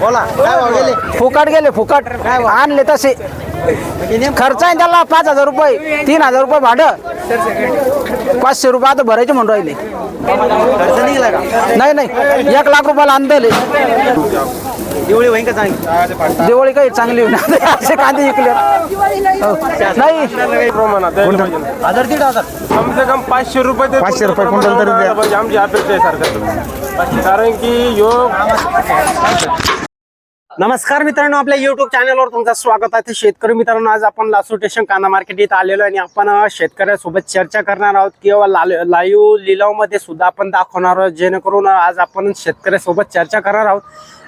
बोला. फुकट गेले फुकट. आणले तसे. खर्च आहे त्याला? पाच हजार रुपये. तीन हजार रुपये भाडं. पाचशे रुपये आता भरायचे म्हणून राहिले. नाही नाही. एक लाख रुपयाला अंदले दिवळी होईन का चांगली? दिवाळी काही चांगली होईल असे कांदे विकले. हो. नाही. हजार दीड हजार कम से कम पाचशे रुपये पाचशे रुपये क्विंटल तरी आमची अपेक्षा आहे सरकार कारण की योग नमस्कार मित्रांनो आपल्या युट्यूब चॅनलवर तुमचं स्वागत आहे. ते शेतकरी मित्रांनो आज आपण लासू स्टेशन कांदा मार्केट इथं आलेलो आणि आपण शेतकऱ्यासोबत चर्चा करणार आहोत किंवा लाईव्ह लिलावमध्ये सुद्धा आपण दाखवणार आहोत. जेणेकरून आज आपण शेतकऱ्यासोबत चर्चा करणार आहोत.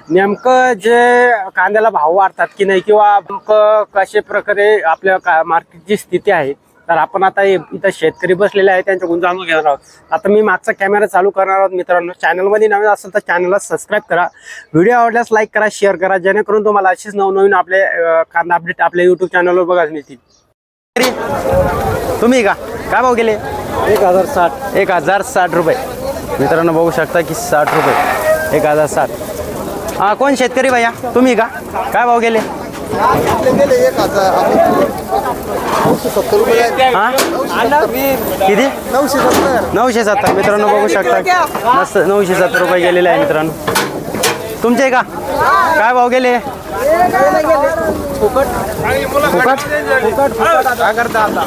नेमकं जे कांद्याला भाव वाढतात की नाही किंवा नेमकं कशा प्रकारे आपल्या का मार्केटची स्थिती आहे तर आपण आता इथं शेतकरी बसलेले आहे त्यांच्याकडून जाणून घेणार आहोत. आता मी मागचा कॅमेरा चालू करणार आहोत मित्रांनो. चॅनलमध्ये नवीन असेल तर चॅनलला सबस्क्राईब करा. व्हिडिओ आवडल्यास लाईक करा शेअर करा. जेणेकरून तुम्हाला अशीच नवनवीन आपले कांदा अपडेट आपल्या युट्यूब चॅनलवर बघायला मिळतील. तुम्ही का? काय भाव गेले? एक हजार साठ. एक हजार साठ रुपये. मित्रांनो बघू शकता की साठ रुपये. एक हजार साठ. हा कोण शेतकरी भैया? तुम्ही का? काय भाव गेले? हा किती? नऊशे सत्तर. मित्रांनो बघू शकता. मस्त नऊशे सत्तर रुपये गेलेले आहे मित्रांनो. तुमचे का? काय भाव गेले? फुकट? काय करता आता?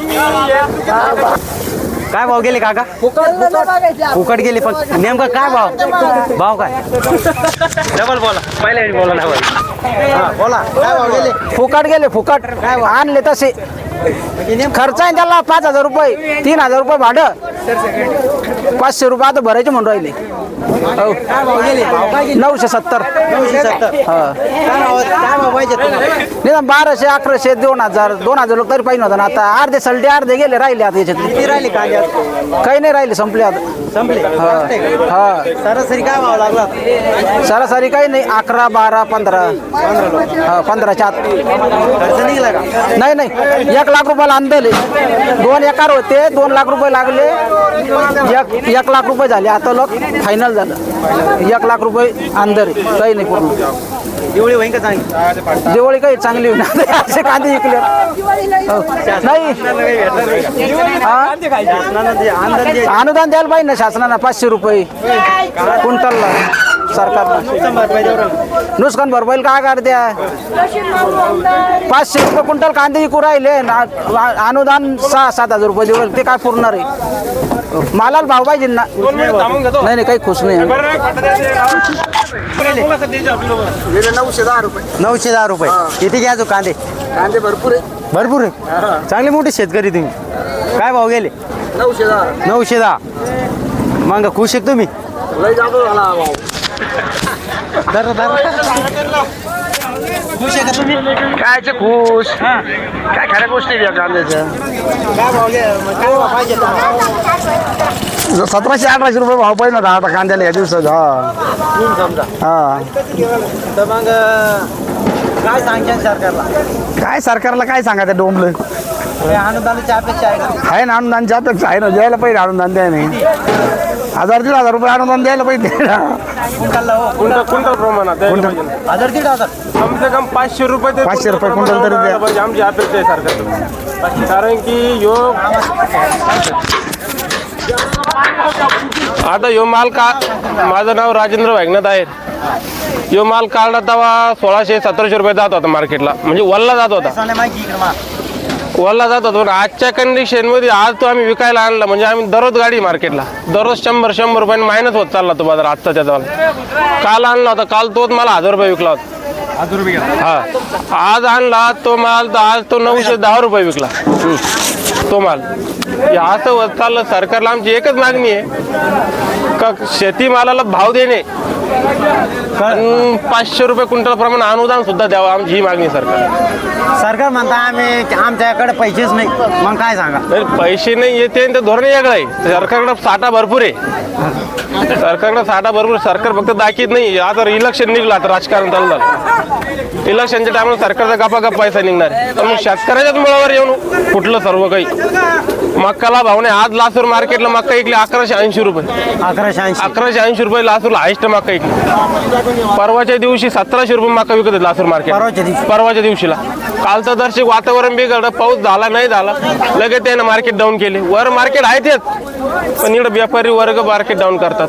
काय भाव गेले काका? फुकट गेले पण नेमकं काय भाव? भाव काय? डबल बोला. पहिल्या वेळी बोला डबल हा बोला. काय भाव गेले? फुकट गेले फुकट. आणले तसे. खर्च आहे त्याला? पाच हजार रुपये. तीन हजार रुपये भाडं. पाचशे रुपये आता भरायचे म्हणून राहिले. हो. नऊशे सत्तर. हा. बाराशे अकराशे दोन हजार दोन हजार लोक तरी पाहिजे होता ना आता. अर्धे सलटे अर्धे गेले राहिले आता याच्यातले किती राहिले? काही नाही राहिले संपले आता. संपले? हा. सरासरी काय भाव लागला? सरासरी काही नाही. अकरा बारा पंधरा. हा पंधराच्या आत. नाही नाही. एक लाख रुपयाला अंदले दोन एकार होते दोन लाख रुपये लागले. एक एक लाख रुपये झाले. आता लोक फायनल झालं. एक लाख रुपये अंदर आहे. काही नाही पूर्ण. दिवळी होईन का चांगली दिवाळी काही चांगली होईल. असे कांदे विकले. हो. नाही. हा? अनुदान द्यायला पाहिजे ना शासनानं पाचशे रुपये. क्विंटलला सरकारनं नुकसान भरपाई देऊ राहिलं. नुकसान भरपाई काय करत्या पाचशे रुपये क्विंटल कांदे विकू राहिले. अनुदान सहा सात हजार रुपये देऊ. ते काय पुरणार आहे? मालाला भाव पाहिजे ना. नाही नाही काही खुश नाही. नऊशे दहा रुपये. किती घ्या तू कांदे? कांदे भरपूर आहे भरपूर आहे चांगले मोठे शेतकरी तुम्ही. काय भाव गेले? नऊशे दहा. नऊशे दहा. मग खुश आहे तुम्ही? लय जातो झाला भाव. दर दर. खुश आहे का तुम्ही? कायचे खुश. काय खऱ्या गोष्टी द्या तुम्हाला? सतराशे अठराशे रुपये भाव पाहिजे ना आता कांद्याला या दिवसात हा. समजा. हा. तर मग काय सांगशाल सरकारला? काय सरकारला काय सांगायचं डोंबलं? हे अनुदानाची अपेक्षा आहे ना अनुदानची अपेक्षा आहे ना. द्यायला पाहिजे अनुदान द्याय नाही. हजार दीड हजार रुपये अनुदान द्यायला पाहिजे. हो क्विंटल प्रमाणात द्यायला पाहिजे. हजार दीड हजार? कम से कम पाचशे रुपये पाचशे रुपये क्विंटल तरी द्या. द्यायला पाहिजे. आमची अपेक्षा आहे सरकार कारण की योग आता यो माल का माझं नाव राजेंद्र वागण्यात आहे. यो माल काढला तेव्हा सोळाशे सतराशे रुपये जात होता मार्केटला. म्हणजे वल्ला जात होता सोने माहिती इकडे मा वल्ला जात होता पण आजच्या कंडिशनमध्ये आज तो आम्ही विकायला आणला. म्हणजे आम्ही दररोज गाडी मार्केटला दररोज शंभर शंभर रुपयाने मायनस होत चालला तो बाजार आजचा त्याचा काल आणला होता. काल तोच मला हजार रुपये विकला होता. हा. आज आणला तो माल तर आज तो नऊशे दहा रुपये विकला. तो माल. हे असं चाललं सरकारला आमची एकच मागणी आहे. का शेतीमालाला भाव देणे. पाचशे रुपये क्विंटल प्रमाणे अनुदान सुद्धा द्यावं आमची ही मागणी सरकार. सरकार म्हणता आम्ही आमच्याकडे पैसेच नाही. मग काय सांगा? पैसे नाही येते तर धोरण वेगळं आहे. सरकारकडे साठा भरपूर आहे. सरकारकडे साठा आहे. सरकार फक्त दाखीत नाही. आता इलेक्शन निघलं आता राजकारण चालू झालं इलेक्शनच्या टायमाला सरकारचा गपा गप पैसा निघणार. आहे. तर मग शेतकऱ्याच्याच मुळावर येऊन कुठलं सर्व काही. मक्काला भाव नाही. आज लासूर मार्केटला मक्का इकली अकराशे ऐंशी रुपये. अकराशे ऐंशी. अकराशे ऐंशी रुपये लासूरला हायस्ट मक्का इकली परवाच्या दिवशी सतराशे रुपये मका विकत लासूर मार्केट. परवाच्या दिवशी? परवाच्या दिवशीला. काल तर दर्शक वातावरण बिघडलं. पाऊस झाला नाही झाला. लगेच त्यानं मार्केट डाऊन केले. वर मार्केट आहे तेच पण इकडे व्यापारी वर्ग मार्केट डाऊन करतात.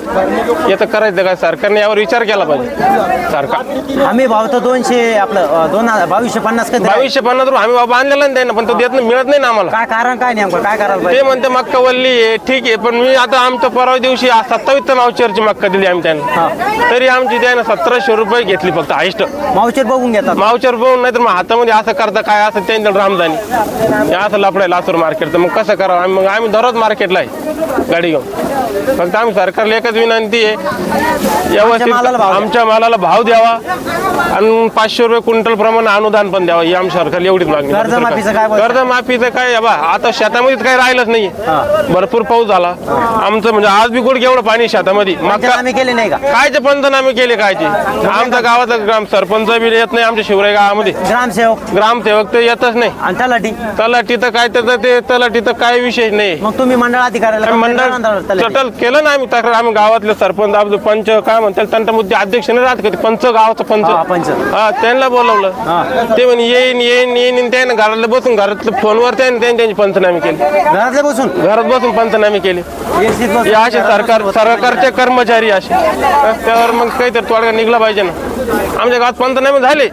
याचं करायचं काय सरकारने यावर विचार केला पाहिजे. सरकार. आम्ही भाव तर दोनशे आपलं दोन बावीसशे पन्नास का बावीसशे पन्नास रुपये आम्ही बाबा आणलेला नाही पण तो देत नाही मिळत नाही ना आम्हाला. काय कारण काय नेमकं? काय करायला ते पाहिजे म्हणते मक्का वल्ली आहे ठीक आहे पण मी आता आमच्या परवा दिवशी सत्तावीस मावचरची मक्का दिली आम्ही त्यांना. तरी आमची त्यानं सतराशे रुपये घेतली फक्त हायस्ट. मावचेर बघून घेतात. मावचर बघून नाही तर मग हातामध्ये असं करता काय असं त्यांच्या रामदानी. हे असं लपडाय लासूर मार्केटचं. मग कसं करावं? आम्ही मग आम्ही दररोज मार्केटला आहे गाडी घेऊन. फक्त आम्ही सरकारला एकच विनंती आहे. व्यवस्थित. आमच्या मालाला भाव द्यावा. आणि पाचशे रुपये क्विंटल प्रमाणे अनुदान पण द्यावं. ही आमच्या सरकारला एवढीच मागणी. कर्जमाफीचं काय बोलता? कर्जमाफीचं काय बा? आता शेतामध्येच काही राहिलंच नाही भरपूर पाऊस झाला. आमचं म्हणजे आज बी गुड एवढं पाणी शेतामध्ये. मका आम्ही केले नाही का? कायचे पंचनामे केले कायचे आमच्या गावाचा ग्राम सरपंच बी येत नाही आमच्या शिवराय गावामध्ये. ग्रामसेवक. ग्रामसेवक तर येतच नाही. आणि तलाठी? तलाठी तर काय त्याचं ते तलाठी तर काय विषय नाही. मग तुम्ही मंडळ अधिकाऱ्याला आम्ही complaint मंडळ तलाठी. टोटल केलं ना आम्ही तक्रार आम्ही गावातले सरपंच आपले पंच काय म्हणतात त्यांच्या मुद्दे अध्यक्ष नाही राहत कधी पंच गावाचं पंच. हा, पंच. हा त्यांना बोलवलं. ते म्हणे येईन येईन येईन आणि त्यानं घरातलं बसून घरातलं फोनवर त्याने त्यांनी त्यांची पंचनामे केली. घरातले बसून? घरात बसून पंचनामे केले. बसून. हे असे सरकार सरकारचे कर्मचारी असे. त्यावर मग काहीतरी तोडगा निघला पाहिजे ना. आमच्या गावात पंचनामे झाले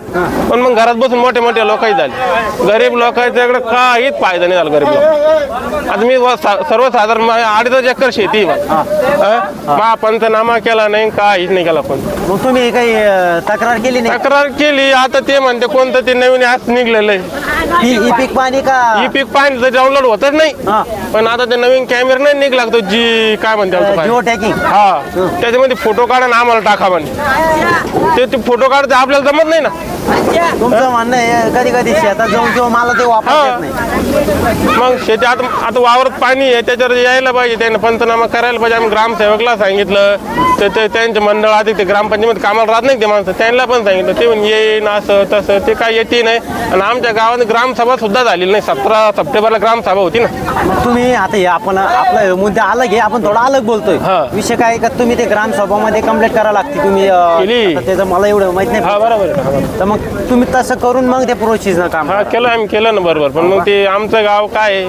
पण मग घरात बसून मोठे मोठे लोकही झाले. गरीब लोकांच्या इकडे काहीच फायदा नाही झाला गरीब लोक. आता मी व- सा- सर्वसाधारण अडीच एकर शेती आहे मला. हं? मा पंचनामा केला नाही काहीच नाही केला पण. मग तुम्ही काही अं, तक्रार केली नाही? तक्रार केली आता ते म्हणते कोणतं ते नवीन ॲप निघलेलं आहे. ही ही पीक पाणी का? ई पीक पाहिजे डाउनलोड होतच हा. नाही पण आता ते नवीन कॅमेरा नाही निघला तो जी काय म्हणते आपलं जिओ काय? टॅकिंग हा. त्याच्यामध्ये फोटो काढा आम्हाला टाका म्हणे. ते ते फोटो काढते आपल्याला जमत नाही ना. तुमचं म्हणणं आहे कधी कधी शेतात जाऊन किंवा मला ते वापरता येत नाही. मग शेती आता आता वावरात पाणी आहे त्याच्यावर यायला पाहिजे त्याने पंचनामा करायला पाहिजे. आम्ही ग्रामसेवकला सांगितलं तर ते त्यांचे मंडळ आधी ते ग्रामपंचायत कामाला राहत नाही ते माणसं. त्यांना पण सांगितलं ते म्हणे येईन असं तसं ते काय येते नाही. आणि आमच्या गावात ग्रामसभा सुद्धा झालेली नाही. सतरा सप्टेंबरला ग्रामसभा होती ना. मग तुम्ही आता हे आपण आपला मुद्दा अलग आहे आपण थोडा अलग बोलतोय. हा. विषय काय आहे का? तुम्ही ते ग्रामसभामध्ये कंप्लीट करावं लागते. तुम्ही अं, केली. आता त्याचं मला एवढं माहीत हा नाही बरोबर आहे, हा, बरोबर. तर मग तुम्ही तसं करून मग ते प्रोसेस काम हा केलं आम्ही केलं ना बरोबर. पण मग ते आमचं गाव काय आहे?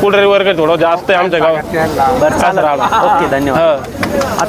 पुढारी वर्ग थोडं जास्त आहे आमच्या गावात बरं चालेल. असं राहिलं. ओके धन्यवाद. आता